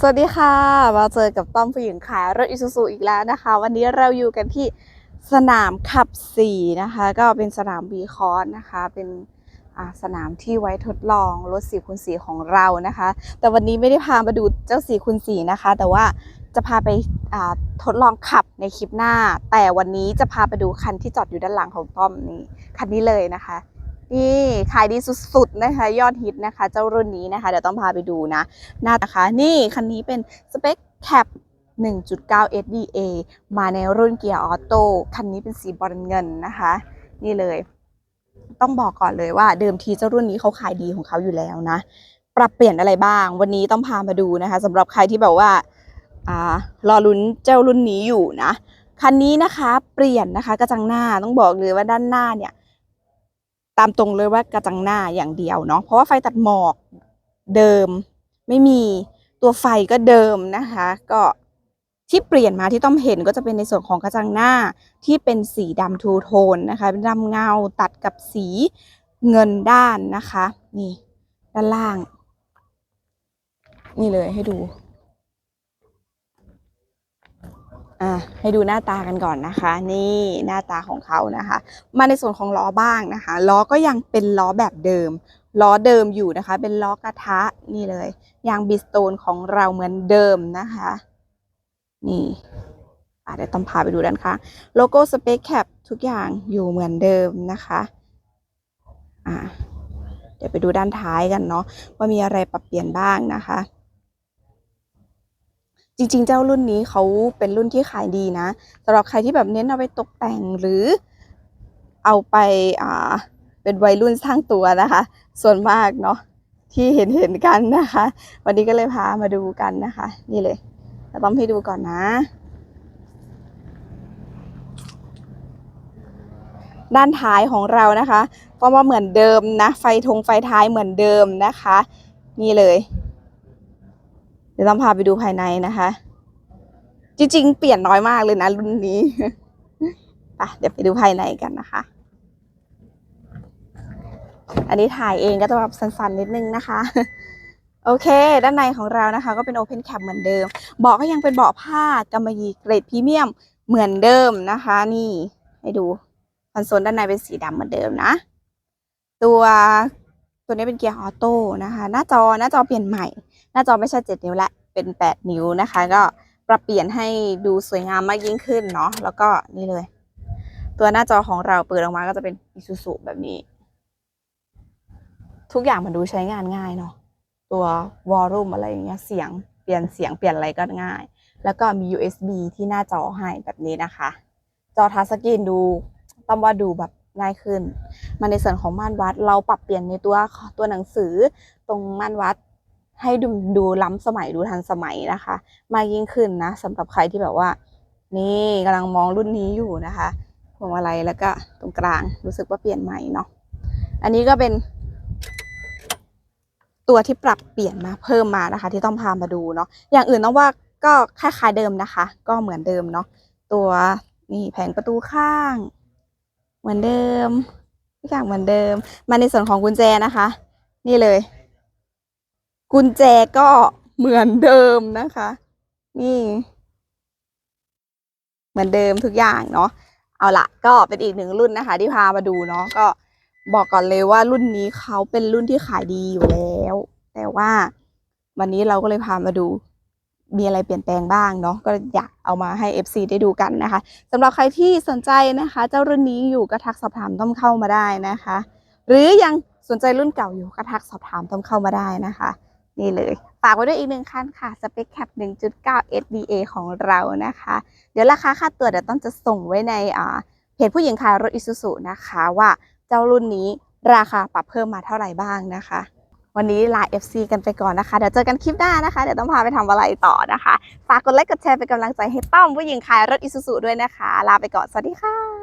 สวัสดีค่ะ มาเจอกับต้อมผู้หญิงขายรถอิซูซูอีกแล้วนะคะ วันนี้เราอยู่กันที่สนามขับสี่นะคะ ก็เป็นสนามบีคอร์สนะคะ เป็นสนามที่ไว้ทดลองรถ4คูณ4ของเรานะคะ แต่วันนี้ไม่ได้พามาดูเจ้า4คูณ4นะคะ แต่ว่าจะพาไปาทดลองขับในคลิปหน้า แต่วันนี้จะพาไปดูคันที่จอดอยู่ด้านหลังของต้อมนี่คันนี้เลยนะคะ นี่ขายดีสุดๆนะคะ ยอดฮิตนะคะ เจ้ารุ่นนี้นะคะ เดี๋ยวต้องพาไปดูนะหน้านะคะ นี่คันนี้เป็นสเปคแคป1.9 SDA มาในรุ่นเกียร์ออโต้คันนี้เป็นสีบอลเงินนะคะ นี่เลย ต้องบอกก่อนเลยว่าเดิมทีเจ้ารุ่นนี้เขาขายดีของเขาอยู่แล้วนะ ปรับเปลี่ยนอะไรบ้าง วันนี้ต้องพามาดูนะคะสำหรับใครที่แบบว่าอ่ารอลุ้นเจ้ารุ่นนี้อยู่นะคันนี้นะคะ เปลี่ยนนะคะกระจังหน้าต้องบอกเลยว่าด้านหน้าเนี่ย ตามตรงเลยว่ากระจังหน้าอย่างเดียวเนาะเพราะว่าไฟตัดหมอกเดิมไม่มีตัวไฟก็เดิมนะคะ ก็ที่เปลี่ยนมาที่ต้องเห็นก็จะเป็นในส่วนของกระจังหน้าที่เป็นสีดำทูโทนนะคะเป็นดำเงาตัดกับสีเงินด้านนะคะ นี่ ด้านล่าง นี่เลยให้ดู อะ ให้ดูหน้าตากันก่อนนะคะ นี่หน้าตาของเขานะคะ มาในส่วนของล้อบ้างนะคะล้อก็ยังเป็นล้อแบบเดิมล้อเดิมอยู่นะคะ เป็นล้อกระทะนี่เลยยางบิสโตนของเราเหมือนเดิมนะคะ นี่อะเดี๋ยวต้องพาไปดูด้านข้างโลโก้สเปคแคปทุกอย่างอยู่เหมือนเดิมนะคะอะเดี๋ยวไปดูด้านท้ายกันเนาะว่ามีอะไรปรับเปลี่ยนบ้างนะคะ จริงๆ เจ้ารุ่นนี้เขาเป็นรุ่นที่ขายดีนะสำหรับใครที่แบบเน้นเอาไปตกแต่งหรือเอาไปอ่าเป็นวัยรุ่นสร้างตัวนะคะ ส่วนมากเนาะที่เห็นเห็นๆกันนะคะ วันนี้ก็เลยพามาดูกันนะคะ นี่เลยเราต้องให้ดูก่อนนะ ด้านท้ายของเรานะคะ ก็มาเหมือนเดิมนะ ไฟทงไฟท้ายเหมือนเดิมนะคะ นี่เลย เดี๋ยวต้องพาไปดูภายในนะคะ จริงๆ เปลี่ยนน้อยมากเลยนะรุ่นนี้ไปเดี๋ยวไปดูภายในกันนะคะ อันนี้ถ่ายเองก็จะแบบสั้นๆนิดนึงนะคะ โอเค ด้านในของเรานะคะ ก็เป็น Open Cap เหมือนเดิม เบาะก็ยังเป็นเบาะผ้ากำมะหยี่เกรดพรีเมียมเหมือนเดิมนะคะ นี่ให้ดูคอนโซลด้านในเป็นสีดำเหมือนเดิมนะ ตัวตัวนี้เป็นเกียร์ออโต้นะคะ หน้าจอหน้าจอเปลี่ยนใหม่ หน้าจอไม่ใช่ 7 นิ้วและเป็น 8 นิ้วนะคะ ก็ปรับเปลี่ยนให้ดูสวยงามมากยิ่งขึ้นเนาะแล้วก็นี่เลย ตัวหน้าจอของเราเปิดออกมาก็จะเป็น Isuzu แบบนี้ ทุกอย่างมันดูใช้งานง่ายเนาะตัววอลลุ่มอะไรอย่างเงี้ยเสียงเปลี่ยนเสียงเปลี่ยนอะไรก็ง่าย แล้วก็มี USB ที่หน้าจอให้แบบนี้นะคะ จอทัชสกรีนดูต้องว่าดูแบบง่ายขึ้น มาในส่วนของม่านวัดเราปรับเปลี่ยนในตัวตัวหนังสือตรงม่านวัด ให้ดูดูล้ำสมัยดูทันสมัยนะคะ มากยิ่งขึ้นนะสำหรับใครที่แบบว่า นี่กำลังมองรุ่นนี้อยู่นะคะพวงมาลัยแล้วก็ตรงกลางรู้สึกว่าเปลี่ยนใหม่เนาะอันนี้ก็เป็น ตัวที่ปรับเปลี่ยนมาเพิ่มมานะคะ ที่ต้องพามาดูเนาะอย่างอื่นต้องว่าก็คล้ายๆเดิมนะคะ ก็เหมือนเดิมเนาะตัวนี่แผงประตูข้าง เหมือนเดิมทุกอย่างเหมือนเดิม มาในส่วนของกุญแจนะคะ นี่เลย กุญแจก็เหมือนเดิมนะคะ นี่ เหมือนเดิมทุกอย่างเนาะเอาละก็เป็นอีกหนึ่งรุ่นนะคะ ที่พามาดูเนาะก็บอกก่อนเลยว่ารุ่นนี้เขาเป็นรุ่นที่ขายดีอยู่แล้ว แต่ว่าวันนี้เราก็เลยพามาดูมีอะไรเปลี่ยนแปลงบ้างเนาะก็อยากเอามาให้ FC ได้ดูกันนะคะสำหรับใครที่สนใจนะคะ เจ้ารุ่นนี้อยู่ก็ทักสอบถามต้อมเข้ามาได้นะคะ หรือยังสนใจรุ่นเก่าอยู่ก็ทักสอบถามต้อมเข้ามาได้นะคะ นี่เลย ฝากไว้ด้วยอีกหนึ่งคันค่ะสเปคแคป1.9 SDA ของเรานะคะ เดี๋ยวราคาค่าตัวเดี๋ยวต้องจะส่งไว้ในอ่าเพจผู้หญิงขายรถอิซูซุนะคะว่าเจ้ารุ่นนี้ราคาปรับเพิ่มมาเท่าไหร่บ้างนะคะ วันนี้ลา FC กันไปก่อนนะคะ เดี๋ยวเจอกันคลิปหน้านะคะ เดี๋ยวต้องพาไปทำอะไรต่อนะคะ ฝากกดไลค์กดแชร์เป็นกำลังใจให้ต้อมผู้หญิงขายรถอิซูซุด้วยนะคะ ลาไปก่อน สวัสดีค่ะ